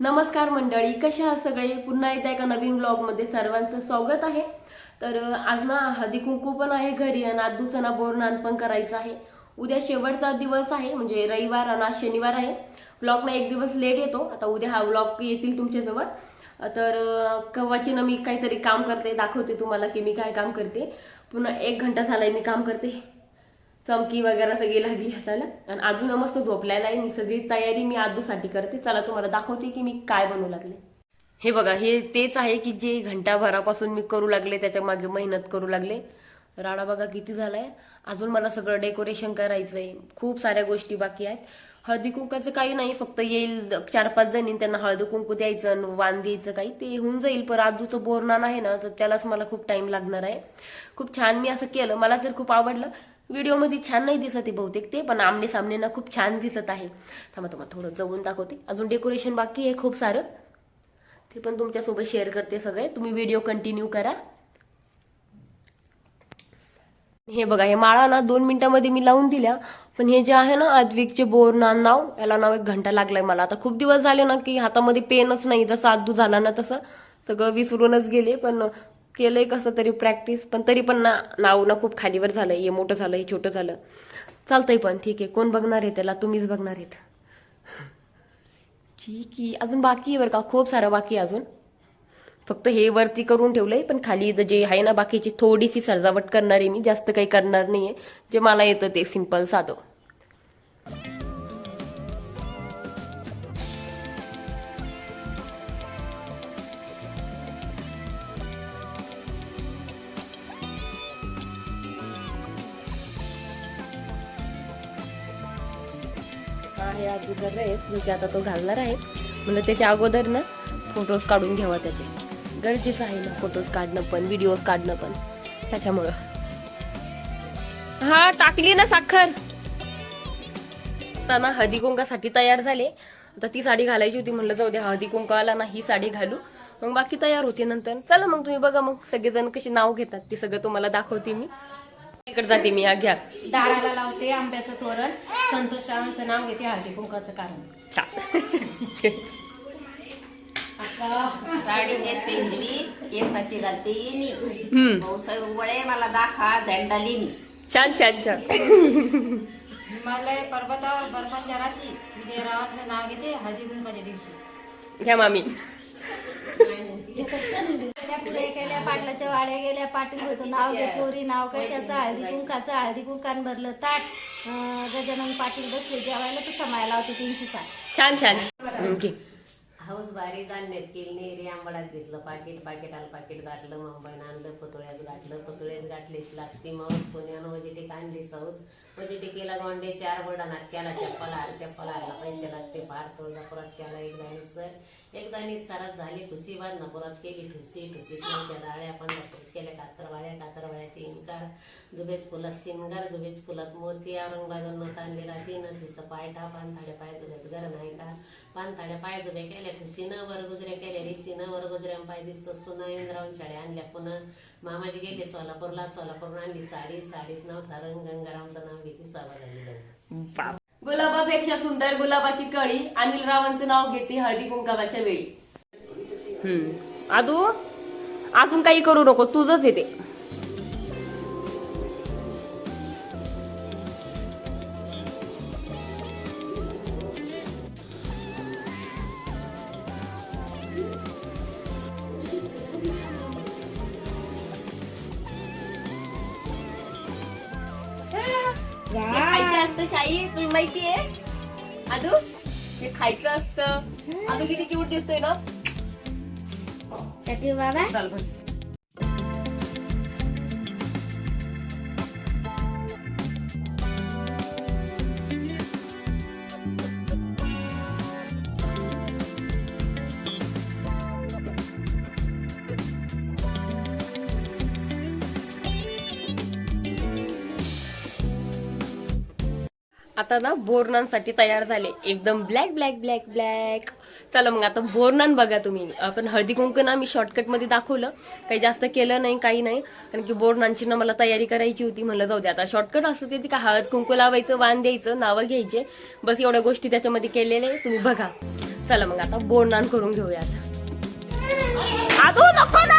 नमस्कार मंडळी कशा आहात सगळे? पुन्हा एकदा एका नवीन ब्लॉगमध्ये सर्वांचं स्वागत आहे. तर आज ना हळदी कुंकू पण आहे घरी आणि आदूचं ना बोरनान पण करायचं आहे. उद्या शेवटचा दिवस आहे म्हणजे रविवार आणि आज शनिवार आहे. ब्लॉग ना एक दिवस लेट येतो. आता उद्या हा ब्लॉग येतील तुमच्याजवळ. तर अं, ना मी काहीतरी काम करते दाखवते तुम्हाला की मी काय काम करते. पुन्हा एक घंटा झालाय मी काम करते. चमकी वगैरे सगळी लागली हाताला आणि अजून मस्त झोपलेला आहे. मी सगळी तयारी मी आदूसाठी करते. चला तुम्हाला दाखवते की मी काय बनवू लागले. हे बघा हे तेच आहे की जे घंटाभरापासून मी करू लागले त्याच्यामागे मेहनत करू लागले. राडा बघा किती झालाय. अजून मला सगळं डेकोरेशन करायचंय. खूप साऱ्या गोष्टी बाकी आहेत. हळदी कुंकाचं काही नाही. फक्त येईल चार पाच जणी. त्यांना हळदी कुंकू द्यायचं आणि वाण द्यायचं काही. ते होऊन जाईल. पण आजूचं बोरणा आहे ना तर त्यालाच मला खूप टाइम लागणार आहे. खूप छान मी असं केलं. मला जर खूप आवडलं व्हिडिओमध्ये छान नाही दिसत आहे बहुतेक ते पण आमने सामने ना खूप छान दिसत आहे. थांबा तुम्हाला थोडं जवळून दाखवते. अजून डेकोरेशन बाकी आहे खूप सारं. ते पण तुमच्यासोबत शेअर करते सगळे. तुम्ही व्हिडिओ कंटिन्यू करा. हे बघा हे माळा ना दोन मिनिटामध्ये मी लावून दिल्या. पण हे जे आहे ना आद्विकचे बोर ना नाव याला नाव एक घंटा लागलाय मला. आता खूप दिवस झाले ना की हातामध्ये पेनच नाही जसं आदू झाला ना तसं. सगळं विसरूनच गेले पण केलंय कसं तरी प्रॅक्टिस पण तरी पण ना नाव ना खूप खालीवर झालं हे मोठं झालं हे छोटं झालं. चालतंय पण ठीक आहे. कोण बघणार आहे त्याला? तुम्हीच बघणार आहेत. ठीक आहे. अजून बाकी आहे बरं का? खूप सारं बाकी आहे अजून. फक्त हे वरती करून ठेवलंय पण खाली जे आहे ना बाकीची थोडीशी सजावट करणार आहे मी. जास्त काही करणार नाहीये. जे मला येतं ते सिंपल साधं. आहे अगोदर ड्रेस म्हणजे आता तो घालणार आहे. म्हणलं त्याच्या अगोदर ना फोटोज काढून घ्यावा त्याचे. गरजेचं आहे ना फोटोज काढणं पण व्हिडिओज काढणं पण. त्याच्यामुळं. हा टाकली ना साखर. त्यांना हळदी कुंकासाठी तयार झाले. आता ती साडी घालायची होती म्हणलं जाऊ दे हळदी कुंकू आला ना ही साडी घालू. मग बाकी तयार होती नंतर. चला मग तुम्ही बघा मग सगळेजण कशी नाव घेतात ते सगळं तुम्हाला दाखवते मी. इकडे जाते मी हा घ्या. दाराला लावते आंब्याचं तोरण. संतोष रावांचं नाव घेते हळदी कुंकाचं कारण. साडी नेसते हिरवी केसाची घालते येणी मला दाखा झेंडा लिनी छान छान छान. हिमालय पर्वतावर बर्फांच्या राशी विजयरावांचं नाव घेते हळदी कुंकाच्या दिवशी. घ्या मामी. पुढे गेल्या पाटलाच्या वाड्या गेल्या पाटील होतं नाव घे पोरी नाव कशाचं हळदी कुंकाचं हळदी कुंकान भरलं ताट अं, गजानन पाटील बसले जेवायला तर समायला होते तीनशे साठ छान. छान हाऊस बारी धान्यात केली नेरी आंबडात घेतलं पाकिट पाकिटाला पाकिट गाठलं मुंबईनं आणलं पतोळ्यात गाठलं पतोळ्यात गाठलीच लागती माऊस पुण्यानं म्हणजे ते कांदे साऊस म्हणजे ते केला गोंडे चार बडानात केला चप्पल आर चप्पल आरला पैसे लागते फार तुळजापुरात केला एकदा दाणी एकदा एक झाली खुशी बांधणं परत केली ठुसी ठुसी त्या डाळ्या पण केल्या कातरवाळ्या कातरवाळ्याचे इनकार जुबेज फुलात सिंगार जुबेज फुलात मोती औरंगाबादनं ताणलेला तीन तिचं पायटा झाले पाय जुब्यात घर नाही का? पानथाड्या पाय जुबे केल्या खुशीनं वर गुजऱ्या केल्या रिसीनं वर गुजऱ्या पाय दिसतो सुना इंद्रावून शाळ्या आणल्या पुन्हा मामाजी गेले सोलापूरला सोलापूरून आणली साडी साडीत नव्हता रंग गंगारामचं नाव घेतली सभा झाली. गुलाबापेक्षा सुंदर गुलाबाची कळी अनिल रावांचं नाव घेते हळदी कुंकावाच्या वेळी. हम्म. आदू अजून काही करू नको तुझंच येते खायचं असतं शाई तुला माहितीये आदू हे खायचं असतं. आदू किती क्यूट दिसतोय ना बाबा चाल बघ. आता ना बोरनांसाठी तयार झाले. एकदम ब्लॅक ब्लॅक ब्लॅक ब्लॅक चला मग आता बोरनान बघा तुम्ही. आपण हळदी कुंकू ना मी शॉर्टकटमध्ये दाखवलं. काही जास्त केलं नाही काही नाही. कारण की बोरनांची ना मला तयारी करायची होती. म्हणलं जाऊ दे आता शॉर्टकट असतं ते का हळद कुंकू लावायचं वाण द्यायचं नावं घ्यायचे. बस एवढ्या गोष्टी त्याच्यामध्ये केलेल्या आहे तुम्ही बघा. चला मग आता बोरनान करून घेऊयात. आदू नको ना.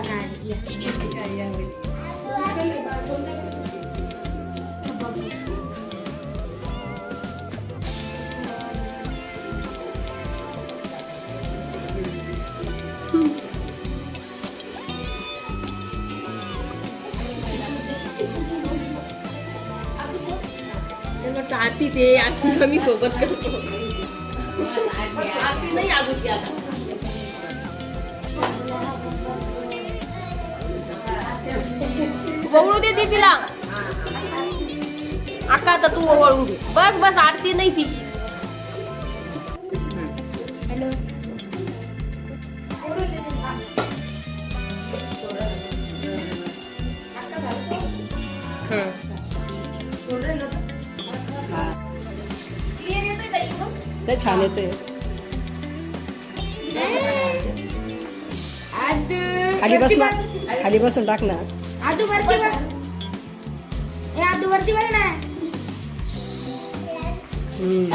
घ्यायची ना घे मग आरतीच आहे आरतीला मी सोबत करतो. आरती नाही आजूची आता वळू दे ती तिला. अक्का आता तू वळून घे बस बस आरती नाही ती. हॅलो. छान येते खाली बस ना. खाली बसून टाक ना. आदू वरती बघ ए आदू वरती बघ ना हम्म.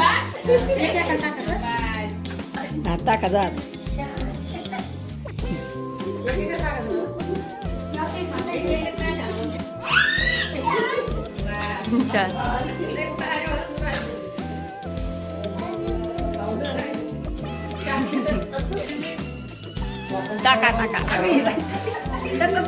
हा, टाका जा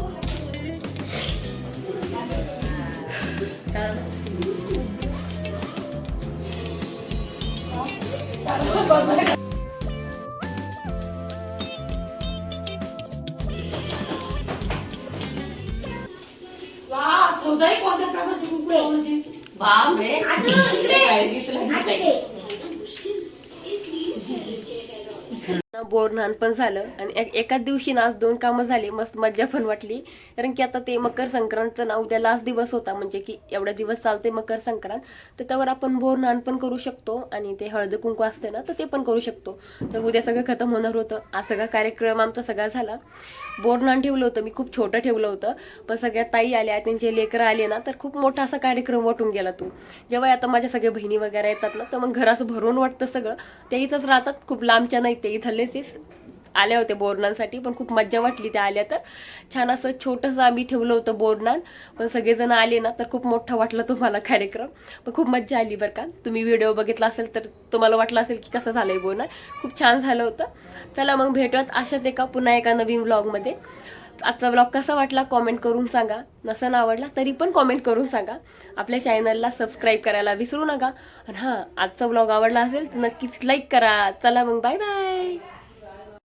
दे जाऊ दे बोरनान पण झालं. आणि एक- एकाच दिवशी ना आज दोन कामं झाली. मस्त मज्जा पण वाटली. कारण की आता ते मकर संक्रांतचं ना उद्या लास्ट दिवस होता. म्हणजे की एवढा दिवस चालते मकर संक्रांत. तर त्यावर आपण बोरनान पण करू शकतो. आणि ते हळद कुंकू असते ना तर ते पण करू शकतो. तर उद्या सगळं खतम होणार होतं. आज सगळा कार्यक्रम आमचा सगळा झाला. बोरनान ठेवलं होतं मी खूप छोटं ठेवलं होतं. पण सगळ्या ताई आल्या त्यांचे लेकरं आले ना तर खूप मोठा असा कार्यक्रम वाटून गेला तो. जेव्हा आता माझ्या सगळ्या बहिणी वगैरे येतात ना तर मग घर असं भरून वाटतं सगळं. त्या इथंच राहतात खूप लांबच्या नाही ते इथलेच आल्या होत्या बोरनांसाठी पण खूप मज्जा वाटली त्या आल्या तर. छान असं छोटंसं आम्ही ठेवलं होतं बोरनान पण सगळेजण आले ना तर खूप मोठा वाटला तुम्हाला कार्यक्रम. पण खूप मज्जा आली बरं का. तुम्ही व्हिडिओ बघितला असेल तर तुम्हाला वाटलं असेल की कसं झालं आहे बोरनान खूप छान झालं होतं. चला मग भेटूयात अशाच एका पुन्हा एका नवीन व्लॉगमध्ये आजचा ब्लॉग कसा वाटला कॉमेंट करून सांगा. नसन आवडला तरी पण कॉमेंट करून सांगा. आपल्या चॅनलला सबस्क्राईब करायला विसरू नका. आणि हां आजचा ब्लॉग आवडला असेल तर नक्कीच लाईक करा. चला मग बाय बाय